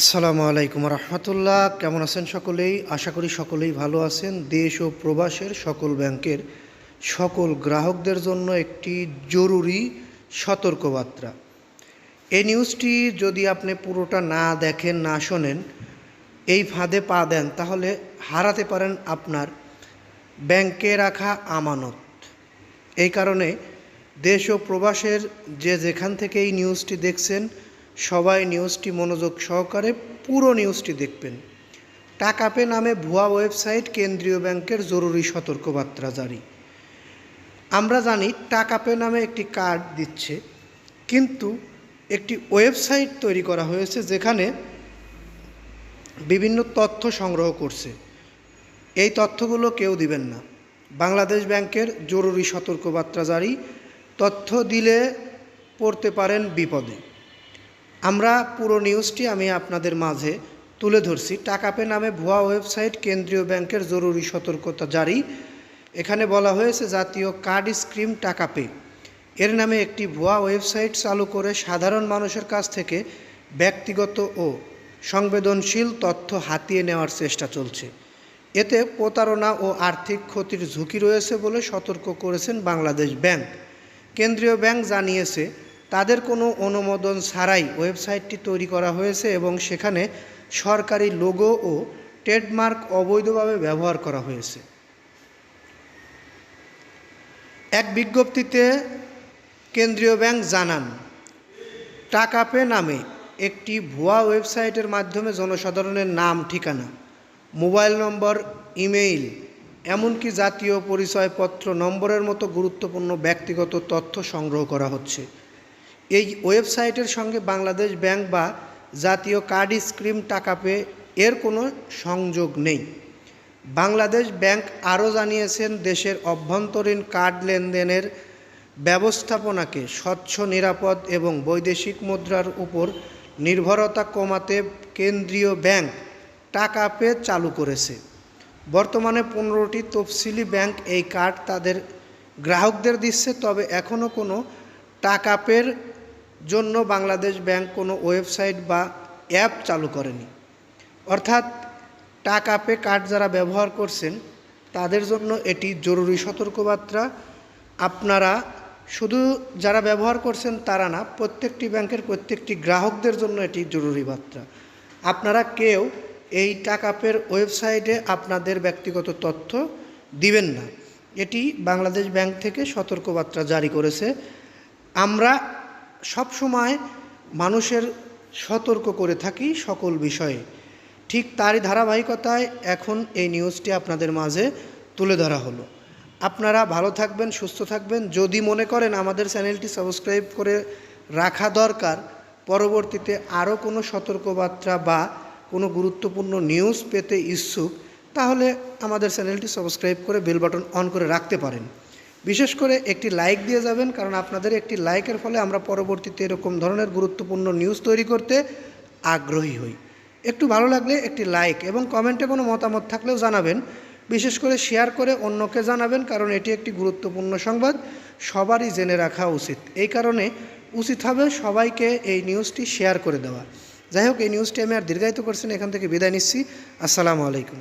আসসালামু আলাইকুম রহমতুল্লাহ। কেমন আছেন সকলেই? আশা করি সকলেই ভালো আছেন। দেশ ও প্রবাসের সকল ব্যাংকের সকল গ্রাহকদের জন্য একটি জরুরি সতর্কবার্তা। এই নিউজটি যদি আপনি পুরোটা না দেখেন, না শোনেন, এই ফাঁদে পা দেন, তাহলে হারাতে পারেন আপনার ব্যাংকে রাখা আমানত। এই কারণে দেশ ও প্রবাসের যে যেখান থেকে এই নিউজটি দেখছেন সবাই নিউজটি মনোযোগ সহকারে পুরো নিউজটি দেখবেন। টাকা পে নামে ভুয়া ওয়েবসাইট কেন্দ্রীয় ব্যাংকের জরুরি সতর্কবার্তা জারি। আমরা জানি টাকা পে নামে একটি কার্ড দিচ্ছে, কিন্তু একটি ওয়েবসাইট তৈরি করা হয়েছে যেখানে বিভিন্ন তথ্য সংগ্রহ করছে। এই তথ্যগুলো কেউ দিবেন না। বাংলাদেশ ব্যাংকের জরুরি সতর্কবার্তা জারি। তথ্য দিলে পড়তে পারেন বিপদে। আমরা পুরো নিউজটি আমি আপনাদের মাঝে তুলে ধরছি। টাকাপে নামে ভুয়া ওয়েবসাইট কেন্দ্রীয় ব্যাংকের জরুরি সতর্কতা জারি। এখানে বলা হয়েছে, জাতীয় কার্ড স্ক্রিম টাকাপে এর নামে একটি ভুয়া ওয়েবসাইট চালু করে সাধারণ মানুষের কাছ থেকে ব্যক্তিগত ও সংবেদনশীল তথ্য হাতিয়ে নেওয়ার চেষ্টা চলছে। এতে প্রতারণা ও আর্থিক ক্ষতির ঝুঁকি রয়েছে বলে সতর্ক করেছেন বাংলাদেশ ব্যাংক। কেন্দ্রীয় ব্যাংক জানিয়েছে তাদের কোনো অনুমোদন ছাড়াই ওয়েবসাইটটি তৈরি করা হয়েছে এবং সেখানে সরকারি লোগো ও ট্রেডমার্ক অবৈধভাবে ব্যবহার করা হয়েছে। এক বিজ্ঞপ্তিতে কেন্দ্রীয় ব্যাংক জানান, টাকা পে নামে একটি ভুয়া ওয়েবসাইটের মাধ্যমে জনসাধারণের নাম, ঠিকানা, মোবাইল নম্বর, ইমেইল, এমনকি জাতীয় পরিচয়পত্র নম্বরের মতো গুরুত্বপূর্ণ ব্যক্তিগত তথ্য সংগ্রহ করা হচ্ছে। এই ওয়েবসাইটের সঙ্গে বাংলাদেশ ব্যাংক বা জাতীয় কার্ড স্ক্রিম টাকা পে এর কোনো সংযোগ নেই। বাংলাদেশ ব্যাংক আরও জানিয়েছেন, দেশের অভ্যন্তরীণ কার্ড লেনদেনের ব্যবস্থাপনাকে স্বচ্ছ, নিরাপদ এবং বৈদেশিক মুদ্রার উপর নির্ভরতা কমাতে কেন্দ্রীয় ব্যাংক টাকা পে চালু করেছে। বর্তমানে পনেরোটি তফসিলি ব্যাংক এই কার্ড তাদের গ্রাহকদের দিচ্ছে, তবে এখনও কোনো টাকা পের জন্য বাংলাদেশ ব্যাংক কোনো ওয়েবসাইট বা অ্যাপ চালু করেনি। অর্থাৎ টাকা পে কার্ড যারা ব্যবহার করছেন, তাদের জন্য এটি জরুরি সতর্কবার্তা। আপনারা শুধু যারা ব্যবহার করছেন তারা না, প্রত্যেকটি ব্যাংকের প্রত্যেকটি গ্রাহকদের জন্য এটি জরুরি বার্তা। আপনারা কেউ এই টাকা পের ওয়েবসাইটে আপনাদের ব্যক্তিগত তথ্য দিবেন না। এটি বাংলাদেশ ব্যাংক থেকে সতর্কবার্তা জারি করেছে। আমরা সব সময় মানুষের সতর্ক করে থাকি সকল বিষয়ে। ঠিক তারই ধারাবাহিকতায় এখন এই নিউজটি আপনাদের মাঝে তুলে ধরা হলো। আপনারা ভালো থাকবেন, সুস্থ থাকবেন। যদি মনে করেন আমাদের চ্যানেলটি সাবস্ক্রাইব করে রাখা দরকার, পরবর্তীতে আরও কোনো সতর্কবার্তা বা কোনো গুরুত্বপূর্ণ নিউজ পেতে ইচ্ছুক, তাহলে আমাদের চ্যানেলটি সাবস্ক্রাইব করে বেল বাটন অন করে রাখতে পারেন। বিশেষ করে একটি লাইক দিয়ে যাবেন, কারণ আপনাদের একটি লাইকের ফলে আমরা পরবর্তীতে এরকম ধরনের গুরুত্বপূর্ণ নিউজ তৈরি করতে আগ্রহী হই। একটু ভালো লাগলে একটি লাইক এবং কমেন্টে কোনো মতামত থাকলেও জানাবেন। বিশেষ করে শেয়ার করে অন্যকে জানাবেন, কারণ এটি একটি গুরুত্বপূর্ণ সংবাদ, সবারই জেনে রাখা উচিত। এই কারণে উচিত হবে সবাইকে এই নিউজটি শেয়ার করে দেওয়া। যাই হোক, এই নিউজটি আমি আর দীর্ঘায়িত করছি না, এখান থেকে বিদায় নিচ্ছি। আসসালামু আলাইকুম।